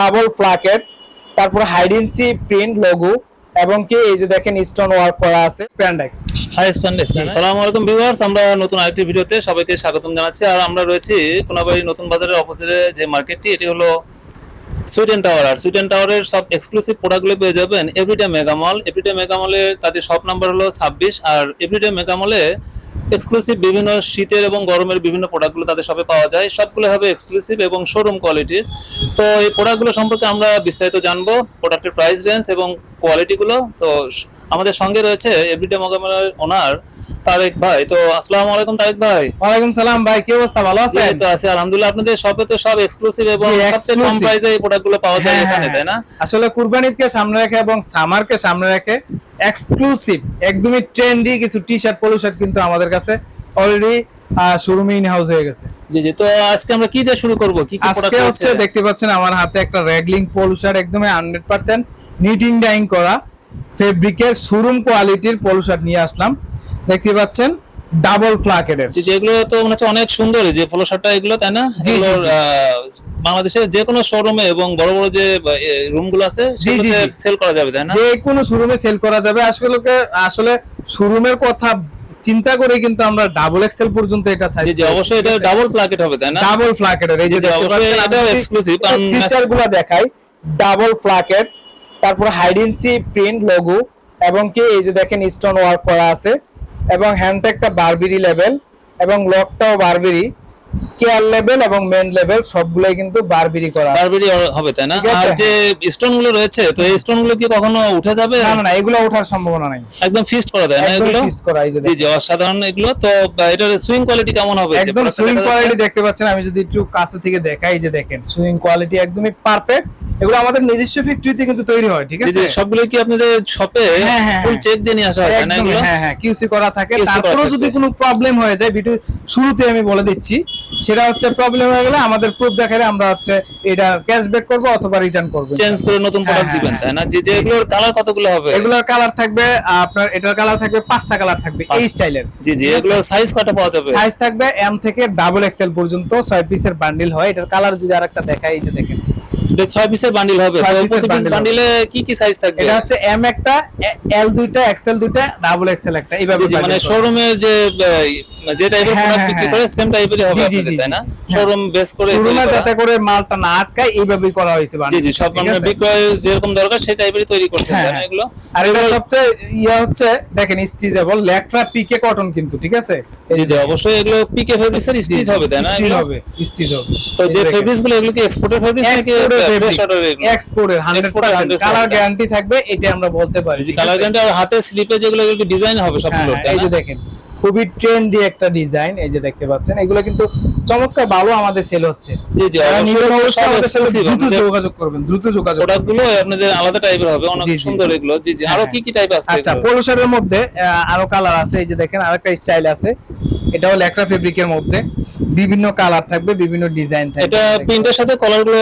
Double ফ্লাকেট তারপর high density print logo এবং কি এই যে দেখেন স্টোন ওয়ার্ক করা আছে স্প্যান্ডেক্স হাই স্প্যান্ডেক্স আসসালামু আলাইকুম ভিউয়ার্স আমরা নতুন আরেকটি ভিডিওতে সবাইকে স্বাগতম জানাচ্ছি। আর আমরা রয়েছি কোনাবাড়ি নতুন বাজারের অপোজিটে যে মার্কেটটি এটি হলো সুইডেন টাওয়ার আর সুইডেন টাওয়ারের সব এক্সক্লুসিভ প্রোডাক্টগুলো পেয়ে যাবেন এভরিডে মেগামল এভরিডে মেগামলে তাদের শপ নাম্বার হলো ছাব্বিশ, আর এভরিডে মেগামলে এক্সক্লুসিভ বিভিন্ন শীতের এবং গরমের বিভিন্ন প্রোডাক্টগুলো তাদের সবে পাওয়া যায়। সবগুলো হবে এক্সক্লুসিভ এবং শোরুম কোয়ালিটির তো এই প্রোডাক্টগুলো সম্পর্কে আমরা বিস্তারিত জানব প্রোডাক্টের প্রাইস রেঞ্জ এবং কোয়ালিটিগুলো তো আমাদের সঙ্গে রয়েছে এভরিডে মেগামলের ওনার তারেক ভাই। তো আসসালামু আলাইকুম তারেক ভাই। ওয়ালাইকুম সালাম ভাই কি অবস্থা? ভালো আছেন? তো আছে আলহামদুলিল্লাহ। আপনাদের শপে তো সব এক্সক্লুসিভ এবং সবচেয়ে কম। প্রাইসে এই প্রোডাক্টগুলো পাওয়া যায় হ্যাঁ, এখানে হ্যাঁ, তাই না? আসলে কুরবানিদকে সামনে রেখে এবং সামারকে সামনে রেখে এক্সক্লুসিভ একদমই ট্রেন্ডি কিছু টি শার্ট পলো শার্ট কিন্তু আমাদের কাছে অলরেডি শোরুমে ইন হাউস হয়ে গেছে। জি জি তো আজকে আমরা কি দিয়ে শুরু করব? কি কি আজকে হচ্ছে? দেখতে পাচ্ছেন আমার হাতে একটা রেগলিং পলো শার্ট একদমই হান্ড্রেড পার্সেন্ট নিটিং ডাইং করা। ফেব্রিকের শোরুম কোয়ালিটির পলো শার্ট নিয়ে আসলাম। দেখতে পাচ্ছেন ডাবল ফ্লাকেটের এগুলো তো মনে হচ্ছে অনেক সুন্দর যে পোলো শার্টটা এগুলো তাই না? বাংলাদেশের যে কোনো শোরুমে এবং বড় বড় যে রুমগুলো আছে সেগুলোতে সেল করা যাবে তাই না? যে কোনো শোরুমে সেল করা যাবে। আসলে আসলে শোরুমের কথা চিন্তা করে কিন্তু আমরা ডাবল এক্সেল পর্যন্ত এটা সাইজ জি জি অবশ্যই এটা ডাবল প্লাকেট হবে তাই না? ডাবল ফ্লাকেটের এই যে অবশ্যই এটাও exclusive, কারণ ফিচারগুলো দেখাই ডাবল ফ্লাকেট তারপর হাইডেন্সি প্রিন্ট লোগো এবং কি এই যে দেখেন স্টোন ওয়ার্ক করা আছে এবং হ্যান্ডব্যাগটা বারবেরি লেভেল এবং লকটাও বারবেরি কেয়ার লেভেল এবং মেন লেভেল সবগুলোই কিন্তু বারবেরি করা। বারবেরি হবে তাই না? আর যে স্টোনগুলো রয়েছে তো এই স্টোনগুলো কি কখনো উঠে যাবে? না না এগুলো ওঠার সম্ভাবনা নাই। একদম ফিক্সড করা যায় না এগুলো? fixed করা এই যে জি জি অসাধারণ এগুলো। তো এটার সুইং কোয়ালিটি কেমন হবে? একদম সুইং কোয়ালিটি দেখতে পাচ্ছেন আমি যদি একটু কাছে থেকে দেখাই যে দেখেন সুইং কোয়ালিটি একদমই পারফেক্ট এগুলো আমাদের নিজস্ব ফ্যাক্টরিতে কিন্তু তৈরি হয় ঠিক আছে? সবগুলো কি আপনাদের শপে ফুল। চেক দিয়ে নিয়ে আসা হয় না এগুলো? হ্যাঁ হ্যাঁ কিউসি করা থাকে। তারপরেও। যদি কোনো প্রবলেম হয়ে যায় ভিডিও শুরুতে আমি বলে দিচ্ছি সেটা হচ্ছে প্রবলেম হয়ে গেলে আমাদের প্রুফ দেখালে আমরা হচ্ছে এটা ক্যাশব্যাক করব অথবা রিটার্ন করব। চেঞ্জ করে নতুন প্রোডাক্ট হ্যাঁ, দিবেন হ্যাঁ, তাই না? যে যে এগুলোর কালার কতগুলো হবে? এগুলোর কালার থাকবে আপনার এটার কালার থাকবে পাঁচটা কালার থাকবে এই স্টাইলের জি জি এগুলোর সাইজ কত পাওয়া যাবে? সাইজ থাকবে এম থেকে ডাবল এক্সেল পর্যন্ত ছয় পিসের বান্ডিল হয়। এটার কালার যদি আরেকটা দেখাই এই যে দেখেন। এটা 6 পিসের বান্ডিল হবে। প্রতি পিস বান্ডিলে কি কি সাইজ থাকবে? এটা হচ্ছে এম একটা এল দুইটা এক্সেল দুইটা ডাবল এক্সেল একটা। এইভাবে মানে শোরুমের যে যে টাইপের হ্যাঁ, প্রোডাক্ট হ্যাঁ, বিক্রি হ্যাঁ। করে সেম টাইপেরই হবে জি, জি, আপনাদের তাই না? শোরুম বেস করে শোরুমে যাতে করে। মালটা না আটকায় এইভাবেই করা হয়েছে জি জি সব বিক্রয় যেরকম দরকার সেই টাইপেরই তৈরি হ্যাঁ, তাই না। এগুলো? আর এটা সবচেয়ে ইয়া হচ্ছে দেখেন স্টিচেবল ল্যাকট্রা পিকে কটন কিন্তু ঠিক আছে? জি জি অবশ্যই এগুলো পিকে ফেব্রিক্সের স্টিচ হবে তাই না স্টিচ? হবে স্টিচ হবে। তো যে ফেব্রিক্সগুলো এগুলো কি এক্সপোর্টের ফেব্রিক্স নাকি এক্সপোর্টের 100% কালার গ্যারান্টি থাকবে এটা আমরা বলতে পারি। কালার? গ্যারান্টি আর হাতে স্লিপে যেগুলো এগুলো ডিজাইন হবে হ্যাঁ, সবগুলো হ্যাঁ, এই যে দেখেন। খুবই ট্রেন্ডি একটা ডিজাইন এই যে দেখতে পাচ্ছেন। এগুলো কিন্তু চমৎকার ভালো আমাদের সেল হচ্ছে। জি জি যারা অবশ্যই নিবেন এগুলো অবশ্যই সব আমাদের সাথে exclusive, দ্রুত যোগাযোগ করবেন দ্রুত যোগাযোগ প্রোডাক্ট আপনাদের আলাদা টাইপের হবে অনেক জি, জি। সুন্দর এগুলো। জি জি আরও হ্যাঁ। কি কি টাইপ আছে আচ্ছা এগুলো? মধ্যে আরও কালার আছে এই যে দেখেন আরেকটা স্টাইল আছে। এটাও ল্যাকড়া ফেব্রিকের মধ্যে। বিভিন্ন কালার থাকবে বিভিন্ন ডিজাইন থাকবে। এটা প্রিন্টের সাথে কলারগুলো।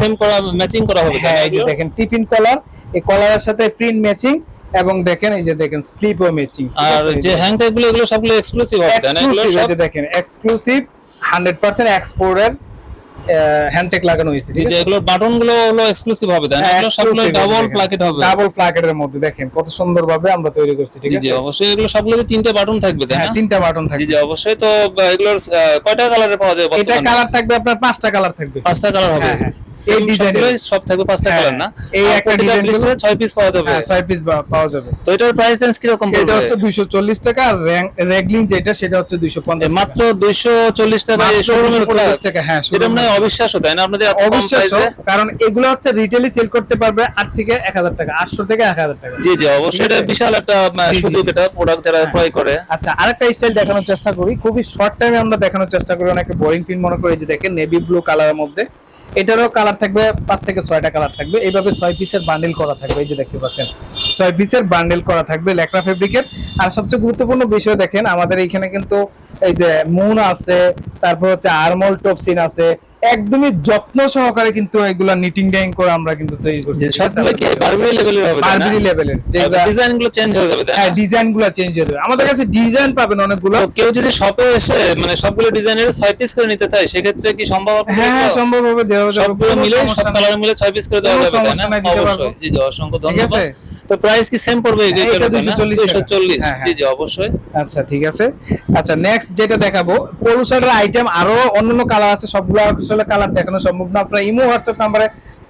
সেম করা ম্যাচিং করা হবে হ্যাঁ এই যে দেখেন টিফিন কলার এই কলারের সাথে প্রিন্ট ম্যাচিং এবং দেখেন এই যে দেখেন স্লিপ স্লিপও ম্যাচিং আর যে হ্যাং ট্যাগগুলো এগুলো সবগুলো এক্সক্লুসিভ হবে তাই না? এগুলো সব এই যে দেখেন এক্সক্লুসিভ 100% এক্সপোর্টের হ্যান্ডটেক লাগানো হয়েছে যে এগুলোর বাটনগুলো হলো এক্সক্লুসিভ হবে তাই না? সবগুলো ডাবল প্লাকেট হবে। ডাবল প্লাকেটের মধ্যে দেখেন কত সুন্দরভাবে আমরা তৈরি করছি ঠিক আছে জি অবশ্যই এগুলো সবগুলোতে তিনটে বাটন থাকবে তাই হ্যাঁ না? তিনটা বাটন থাকবে জি অবশ্যই। তো এগুলোর কয়টা কালারে পাওয়া যায় এটা কালার থাকবে আপনার পাঁচটা কালার থাকবে। পাঁচটা কালার হবে। হ্যাঁ, হ্যাঁ। এই। ডিজাইনের সব থাকবে পাঁচটা হ্যাঁ, কালার না? এই একটা ছয় পিস পাওয়া যাবে। হ্যাঁ ছয় পিস পাওয়া যাবে। তো এটার প্রাইস রেঞ্জ কি রকম এটা হচ্ছে 240 টাকা আর রেগলিং যেটা সেটা হচ্ছে 250 টাকা। মাত্র 240 টাকা এই শোরুমের প্রোডাক্ট হ্যাঁ। অবিশ্বাস্য তাই না? আপনাদের অবিশ্বাস্য কারণ এগুলো হচ্ছে রিটেলি সেল করতে পারবে 8 থেকে 1000 টাকা 800 থেকে 1000 টাকা। জি জি অবশ্যই এটা বিশাল একটা। সুযোগ এটা প্রোডাক্ট যারা ক্রয় করে। আচ্ছা আরেকটা স্টাইল দেখানোর চেষ্টা করি খুবই শর্ট টাইমে আমরা দেখানোর চেষ্টা করি অনেকে বোরিং পিন মনে করে যে দেখেন নেভি ব্লু কালারের মধ্যে। এটারও কালার থাকবে পাঁচ থেকে ছয়টা কালার থাকবে এইভাবে ছয় পিসের বান্ডেল করা থাকবে এই যে দেখতে পাচ্ছেন। ছয় পিসের বান্ডেল করা থাকবে লেকড়া ফেব্রিকের আর সবচেয়ে গুরুত্বপূর্ণ বিষয় দেখেন আমাদের এইখানে কিন্তু এই যে মুন আছে তারপর হচ্ছে আরমল টপসিন আছে একদমই যত্ন সহকারে কিন্তু এগুলা নিটিং ডাইং করে আমরা কিন্তু তৈরি করছি। যে সবগুলো কি বারবেরি লেভেলের হবে? বারবেরি লেভেলের যেগুলা ডিজাইনগুলো চেঞ্জ হয়ে যাবে হ্যাঁ ডিজাইনগুলা চেঞ্জ হয়ে যাবে। আমাদের কাছে ডিজাইন পাবেন অনেকগুলো। কেউ যদি শপে এসে মানে সবগুলো ডিজাইনের ছয় পিস করে নিতে চায় সেক্ষেত্রে কি সম্ভব আপনাদের হ্যাঁ সম্ভব হবে দেওয়া যাবে। সবগুলো মিলে সব কালার মিলে ছয় পিস করে দেওয়া যাবে না? অবশ্যই। জি জি অসংখ্য ধন্যবাদ? তো প্রাইস কি সেম পড়বে হ্যাঁ, এটা 240 টাকা। 240 হ্যাঁ, হ্যাঁ। জি জি অবশ্যই। আচ্ছা ঠিক আছে। আচ্ছা নেক্সট যেটা দেখাবো পলুসারের আইটেম আরও অন্যান্য কালার আছে সবগুলো আসলে কালার দেখানো সম্ভব না। আপনারা ইমো হোয়াটসঅ্যাপ নাম্বারে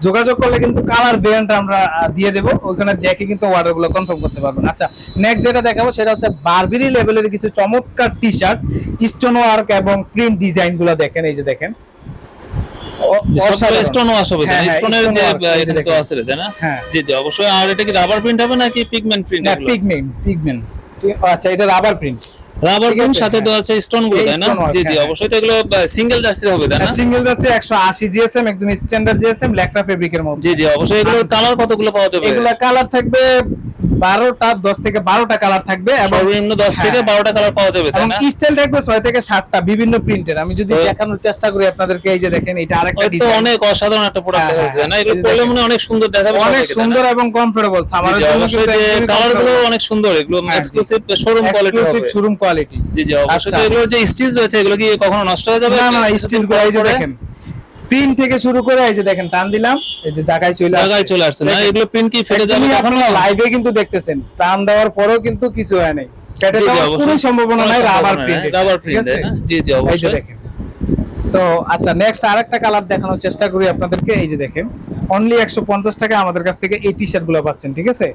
যোগাযোগ করলে কিন্তু কালার ভেরিয়েন্ট আমরা দিয়ে দেবো। ওইখানে দেখে কিন্তু অর্ডারগুলো কনফার্ম করতে পারবেন। আচ্ছা নেক্সট যেটা দেখাবো সেটা হচ্ছে বারবিরি লেভেলের কিছু চমৎকার টি শার্ট স্টোন ওয়ার্ক এবং প্রিন্ট ডিজাইনগুলো দেখেন এই যে দেখেন। অ- যে সবগুলো স্টোন ওয়াশ হবে হ্যাঁ, হ্যাঁ, স্টোনের যে work, এই যে এখানে তো আছে তাই না? হ্যাঁ। জি জি অবশ্যই। আর এটা কি রাবার প্রিন্ট হবে নাকি পিগমেন্ট প্রিন্ট না পিগমেন্ট পিগমেন্ট আচ্ছা এটা রাবার প্রিন্ট রাবার সাথে। দেওয়া আছে স্টোনগুলো তাই না? জি জি অবশ্যই তো এগুলো সিঙ্গেল জার্সি হবে তাই না? সিঙ্গেল জিএসএম একদম স্ট্যান্ডার্ড জিএসএম ল্যাকটা ফেব্রিকের মধ্যে। জি জি অবশ্যই। এগুলোর কালার কতগুলো পাওয়া যাবে? এগুলা কালার থাকবে বারোটা দশ থেকে বারোটা কালার থাকবে এবং সর্বনিম্ন দশ থেকে হ্যাঁ। বারোটা কালার পাওয়া যাবে এবং স্টাইল থাকবে ছয় থেকে সাতটা বিভিন্ন প্রিন্টের আমি যদি দেখানোর চেষ্টা করি আপনাদেরকে এই যে দেখেন এটা আরেকটা ডিজাইন অনেক অসাধারণ একটা প্রোডাক্ট হ্যাঁ, দেখা না হ্যাঁ, এগুলো পরলে মনে অনেক সুন্দর দেখাবে অনেক না? সুন্দর এবং কমফোর্টেবল জি, আমার জি, কালারগুলো অনেক সুন্দর এগুলো এক্সক্লুসিভ শোরুম কোয়ালিটি হবে। শোরুম কোয়ালিটি জি জি অবশ্যই। আচ্ছা। তো এগুলোর যে স্টিচ রয়েছে এগুলো কি কখনো নষ্ট হয়ে যাবে? না না স্টিচগুলো এই যে দেখেন। প্রিন্ট থেকে শুরু করে এই যে দেখেন টান দিলাম এই যে জায়গায় চলে জায়গায় চলে আসছে না? এগুলো প্রিন্ট কি ফেটে যাবে? আপনারা লাইভে কিন্তু দেখতেছেন। টান দেওয়ার পরেও কিন্তু কিছু হয় নাই। অবশ্যই। কোনো সম্ভাবনা নাই রাবার প্রিন্ট রাবার প্রিন্ট? জি, জি, এই যে অবশ্যই। দেখেন। তো আচ্ছা নেক্সট আরেকটা কালার দেখানোর চেষ্টা করি আপনাদেরকে। এই যে দেখেন অনলি একশো পঞ্চাশ টাকা আমাদের কাছ থেকে এই টি শার্টগুলো পাচ্ছেন ঠিক আছে?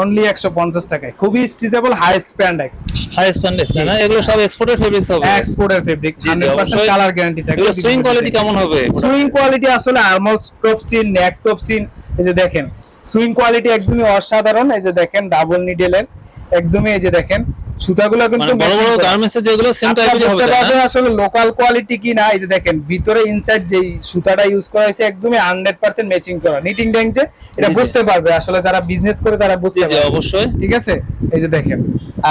অনলি একশো পঞ্চাশ টাকায়। খুবই stretchable high spandex high spandex না? এগুলো সব এক্সপোর্টেড ফেব্রিক্স হবে। এক্সপোর্টের ফেব্রিক জি, জি, হান্ড্রেড পার্সেন্ট অবশ্যই। কালার গ্যারান্টি থাকে এগুলো সুইং কোয়ালিটি কেমন হবে? সুইং কোয়ালিটি আসলে আর্মল টপসিন নেক টপসিন এই যে দেখেন। সুইং কোয়ালিটি একদমই অসাধারণ এই যে দেখেন ডাবল নিডেলের একদমই এই যে দেখেন সুতাগুলো মানে কিন্তু বড় বড় গার্মেন্টস যেগুলো সেম টাইপের হবে পারবেন আসলে লোকাল কোয়ালিটি কি না? এই যে দেখেন ভিতরে ইনসাইড যে সুতাটা ইউজ করা হয়েছে একদমই হান্ড্রেড পার্সেন্ট ম্যাচিং করা নিটিং যে এটা। বুঝতে পারবে। আসলে যারা বিজনেস করে তারা বুঝতে পারবে। অবশ্যই। ঠিক আছে? এই যে দেখেন।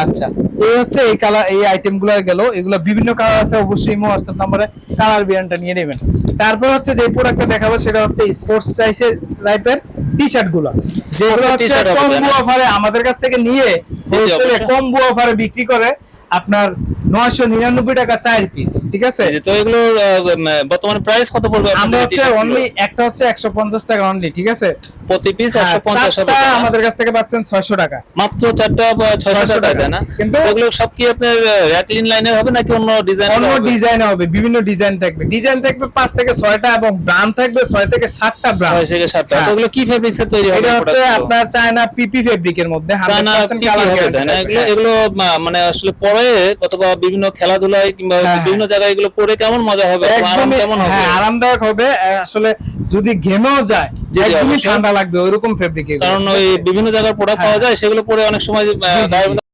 আচ্ছা এই হচ্ছে এই কালার এই আইটেমগুলো গেল। এগুলো বিভিন্ন কালার আছে অবশ্যই ইমো হোয়াটসঅ্যাপ নাম্বারে কালার বিয়ানটা নিয়ে নেবেন। তারপর হচ্ছে যে প্রোডাক্টটা দেখাবো সেটা হচ্ছে স্পোর্টস সাইজের টাইপের টি শার্টগুলা যেগুলো হচ্ছে কম্বো অফারে আমাদের কাছ থেকে নিয়ে হোলসেলে কম্বো অফারে বিক্রি করে আপনার নয়শো নিরানব্বই টাকা চার পিস ঠিক আছে? তো এগুলোর আহ, বর্তমানে প্রাইস কত পড়বে আমরা হচ্ছে অনলি একটা হচ্ছে একশো পঞ্চাশ টাকা অনলি ঠিক আছে? প্রতি পিস হ্যাঁ, একশো পঞ্চাশ? আমাদের কাছ থেকে পাচ্ছেন ছয়শো টাকা। মাত্র চারটা ছয়শো টাকা। না? কিন্তু- ওগুলো সব কি আপনার র্যাকলিন লাইনের হবে নাকি অন্য ডিজাইন অন্য ডিজাইন হবে বিভিন্ন ডিজাইন থাকবে। ডিজাইন থাকবে পাঁচ থেকে ছয়টা এবং ব্রান্ড থাকবে ছয় থেকে সাতটা ব্রান্ড ছয় থেকে সাতটা। হ্যাঁ। ওগুলো কি ফেব্রিক্স এর তৈরি হবে এটা হচ্ছে? আপনার চায়না পিপি ফেব্রিকের মধ্যে চায়না পিপি হবে না? এগুলো এগুলো মানে আসলে পরে অথবা বিভিন্ন খেলাধুলায় কিংবা হ্যাঁ, বিভিন্ন জায়গায় এগুলো পরে কেমন মজা হবে? আরাম কেমন হবে? আরামদায়ক হবে। আসলে যদি ঘেমেও যায় ঠান্ডা লাগবে ওইরকম ফেব্রিক কারণ ওই বিভিন্ন জায়গার প্রোডাক্ট হ্যাঁ। পাওয়া যায় সেগুলো পরে অনেক সময়।